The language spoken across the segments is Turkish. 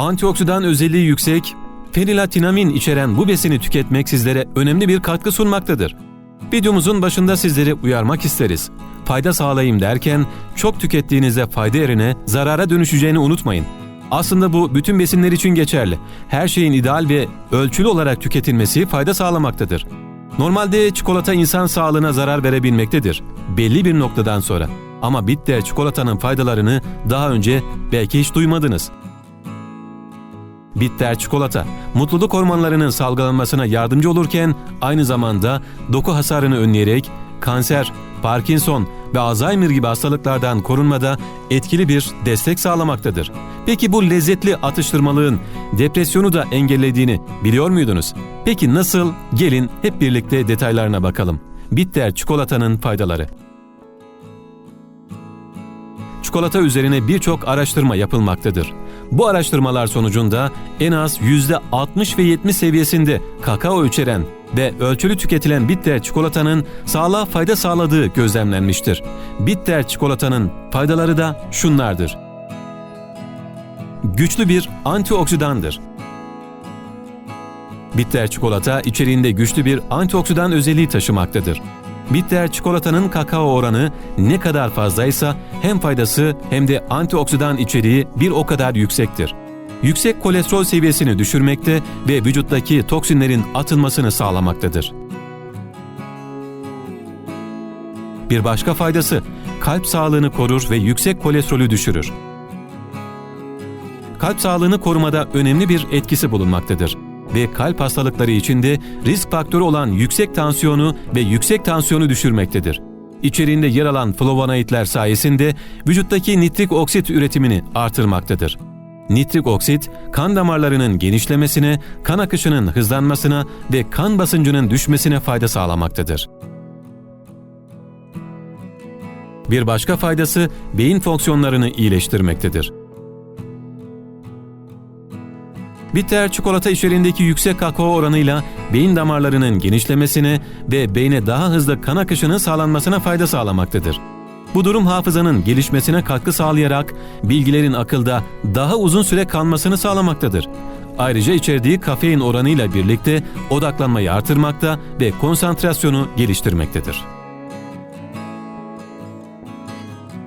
Antioksidan özelliği yüksek, fenilatinamin içeren bu besini tüketmek sizlere önemli bir katkı sunmaktadır. Videomuzun başında sizleri uyarmak isteriz. Fayda sağlayayım derken çok tükettiğinizde fayda yerine zarara dönüşeceğini unutmayın. Aslında bu bütün besinler için geçerli. Her şeyin ideal ve ölçülü olarak tüketilmesi fayda sağlamaktadır. Normalde çikolata insan sağlığına zarar verebilmektedir. Belli bir noktadan sonra. Ama bitter çikolatanın faydalarını daha önce belki hiç duymadınız. Bitter çikolata, mutluluk hormonlarının salgılanmasına yardımcı olurken aynı zamanda doku hasarını önleyerek kanser, Parkinson ve Alzheimer gibi hastalıklardan korunmada etkili bir destek sağlamaktadır. Peki bu lezzetli atıştırmalığın depresyonu da engellediğini biliyor muydunuz? Peki nasıl? Gelin hep birlikte detaylarına bakalım. Bitter çikolatanın faydaları. Çikolata üzerine birçok araştırma yapılmaktadır. Bu araştırmalar sonucunda en az %60 ve 70 seviyesinde kakao içeren ve ölçülü tüketilen bitter çikolatanın sağlığa fayda sağladığı gözlemlenmiştir. Bitter çikolatanın faydaları da şunlardır. Güçlü bir antioksidandır. Bitter çikolata içeriğinde güçlü bir antioksidan özelliği taşımaktadır. Bitter çikolatanın kakao oranı ne kadar fazlaysa hem faydası hem de antioksidan içeriği bir o kadar yüksektir. Yüksek kolesterol seviyesini düşürmekte ve vücuttaki toksinlerin atılmasını sağlamaktadır. Bir başka faydası kalp sağlığını korur ve yüksek kolesterolü düşürür. Kalp sağlığını korumada önemli bir etkisi bulunmaktadır ve kalp hastalıkları içinde risk faktörü olan yüksek tansiyonu ve yüksek tansiyonu düşürmektedir. İçeriğinde yer alan flavonoidler sayesinde vücuttaki nitrik oksit üretimini artırmaktadır. Nitrik oksit, kan damarlarının genişlemesine, kan akışının hızlanmasına ve kan basıncının düşmesine fayda sağlamaktadır. Bir başka faydası beyin fonksiyonlarını iyileştirmektedir. Bitter çikolata içeriğindeki yüksek kakao oranıyla beyin damarlarının genişlemesine ve beyne daha hızlı kan akışının sağlanmasına fayda sağlamaktadır. Bu durum hafızanın gelişmesine katkı sağlayarak bilgilerin akılda daha uzun süre kalmasını sağlamaktadır. Ayrıca içerdiği kafein oranıyla birlikte odaklanmayı artırmakta ve konsantrasyonu geliştirmektedir.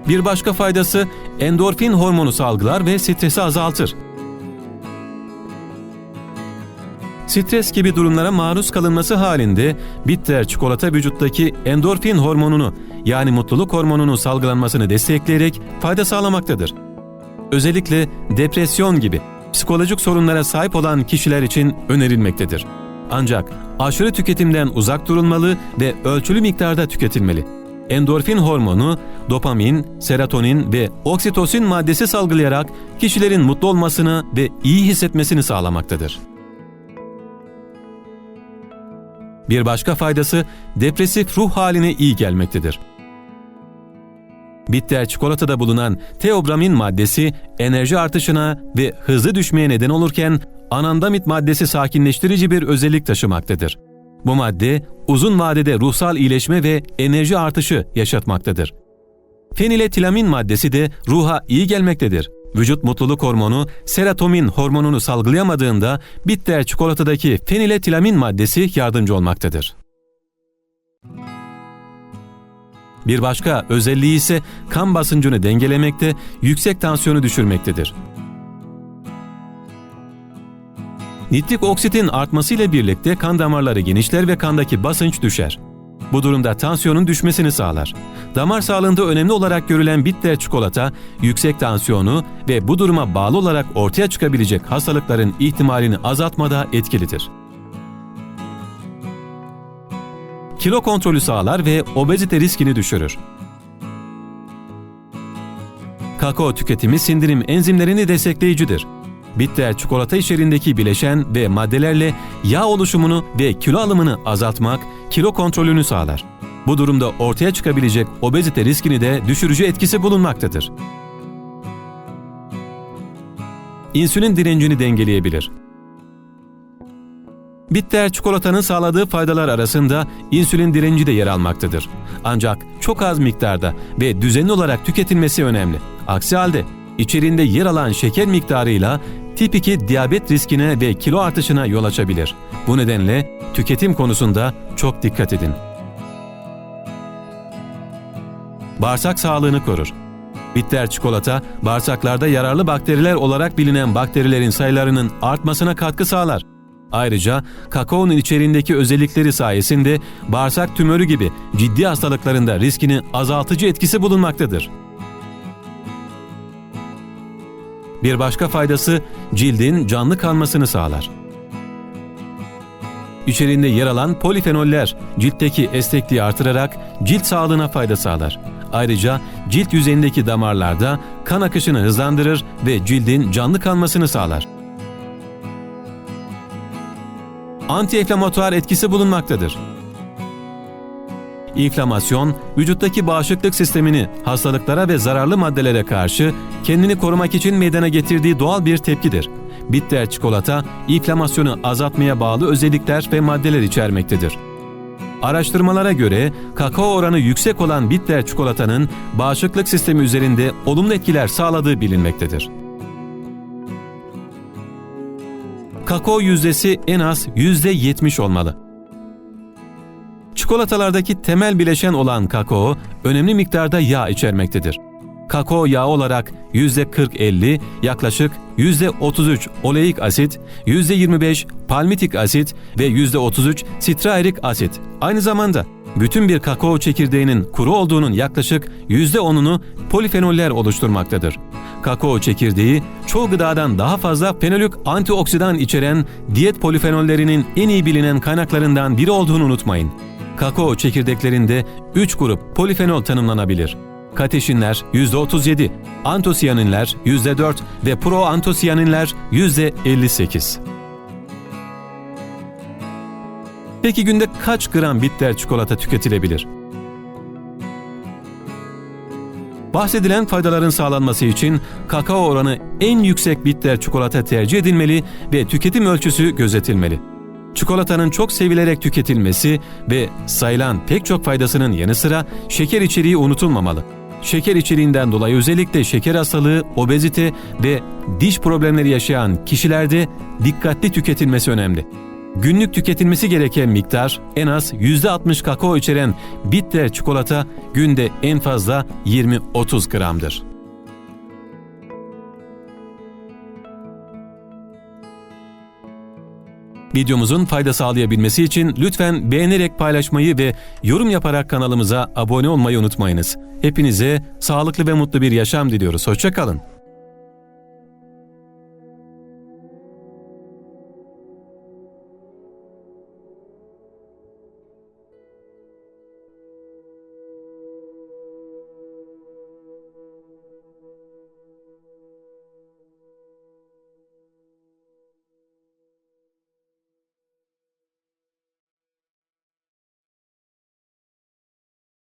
Bir başka faydası endorfin hormonu salgılar ve stresi azaltır. Stres gibi durumlara maruz kalınması halinde bitter çikolata vücuttaki endorfin hormonunu yani mutluluk hormonunu salgılanmasını destekleyerek fayda sağlamaktadır. Özellikle depresyon gibi psikolojik sorunlara sahip olan kişiler için önerilmektedir. Ancak aşırı tüketimden uzak durulmalı ve ölçülü miktarda tüketilmeli. Endorfin hormonu, dopamin, serotonin ve oksitosin maddesi salgılayarak kişilerin mutlu olmasını ve iyi hissetmesini sağlamaktadır. Bir başka faydası depresif ruh haline iyi gelmektedir. Bitter çikolatada bulunan teobramin maddesi enerji artışına ve hızlı düşmeye neden olurken anandamit maddesi sakinleştirici bir özellik taşımaktadır. Bu madde uzun vadede ruhsal iyileşme ve enerji artışı yaşatmaktadır. Feniletilamin maddesi de ruha iyi gelmektedir. Vücut mutluluk hormonu serotonin hormonunu salgılayamadığında bitter çikolatadaki feniletilamin maddesi yardımcı olmaktadır. Bir başka özelliği ise kan basıncını dengelemekte, yüksek tansiyonu düşürmektedir. Nitrik oksitin artmasıyla birlikte kan damarları genişler ve kandaki basınç düşer. Bu durumda tansiyonun düşmesini sağlar. Damar sağlığında önemli olarak görülen bitter çikolata, yüksek tansiyonu ve bu duruma bağlı olarak ortaya çıkabilecek hastalıkların ihtimalini azaltmada etkilidir. Kilo kontrolü sağlar ve obezite riskini düşürür. Kakao tüketimi sindirim enzimlerini destekleyicidir. Bitter çikolata içeriğindeki bileşen ve maddelerle yağ oluşumunu ve kilo alımını azaltmak, kilo kontrolünü sağlar. Bu durumda ortaya çıkabilecek obezite riskini de düşürücü etkisi bulunmaktadır. İnsülin direncini dengeleyebilir. Bitter çikolatanın sağladığı faydalar arasında insülin direnci de yer almaktadır. Ancak çok az miktarda ve düzenli olarak tüketilmesi önemli. Aksi halde içeriğinde yer alan şeker miktarıyla tip 2 diyabet riskine ve kilo artışına yol açabilir. Bu nedenle tüketim konusunda çok dikkat edin. Bağırsak sağlığını korur. Bitter çikolata, bağırsaklarda yararlı bakteriler olarak bilinen bakterilerin sayılarının artmasına katkı sağlar. Ayrıca kakaonun içeriğindeki özellikleri sayesinde bağırsak tümörü gibi ciddi hastalıklarında riskini azaltıcı etkisi bulunmaktadır. Bir başka faydası cildin canlı kalmasını sağlar. İçeriğinde yer alan polifenoller ciltteki esnekliği artırarak cilt sağlığına fayda sağlar. Ayrıca cilt yüzeyindeki damarlarda kan akışını hızlandırır ve cildin canlı kalmasını sağlar. Anti-enflamatuar etkisi bulunmaktadır. İnflamasyon, vücuttaki bağışıklık sistemini hastalıklara ve zararlı maddelere karşı kendini korumak için meydana getirdiği doğal bir tepkidir. Bitter çikolata, inflamasyonu azaltmaya bağlı özellikler ve maddeler içermektedir. Araştırmalara göre kakao oranı yüksek olan bitter çikolatanın bağışıklık sistemi üzerinde olumlu etkiler sağladığı bilinmektedir. Kakao yüzdesi en az %70 olmalı. Çikolatalardaki temel bileşen olan kakao önemli miktarda yağ içermektedir. Kakao yağı olarak %40-50, yaklaşık %33 oleik asit, %25 palmitik asit ve %33 sitraerik asit. Aynı zamanda bütün bir kakao çekirdeğinin kuru olduğunun yaklaşık %10'unu polifenoller oluşturmaktadır. Kakao çekirdeği çoğu gıdadan daha fazla fenolik antioksidan içeren diyet polifenollerinin en iyi bilinen kaynaklarından biri olduğunu unutmayın. Kakao çekirdeklerinde 3 grup polifenol tanımlanabilir. Kateşinler %37, antosiyaninler %4 ve proantosiyaninler %58. Peki günde kaç gram bitter çikolata tüketilebilir? Bahsedilen faydaların sağlanması için kakao oranı en yüksek bitter çikolata tercih edilmeli ve tüketim ölçüsü gözetilmeli. Çikolatanın çok sevilerek tüketilmesi ve sayılan pek çok faydasının yanı sıra şeker içeriği unutulmamalı. Şeker içeriğinden dolayı özellikle şeker hastalığı, obezite ve diş problemleri yaşayan kişilerde dikkatli tüketilmesi önemli. Günlük tüketilmesi gereken miktar en az %60 kakao içeren bitter çikolata günde en fazla 20-30 gramdır. Videomuzun fayda sağlayabilmesi için lütfen beğenerek paylaşmayı ve yorum yaparak kanalımıza abone olmayı unutmayınız. Hepinize sağlıklı ve mutlu bir yaşam diliyoruz. Hoşçakalın.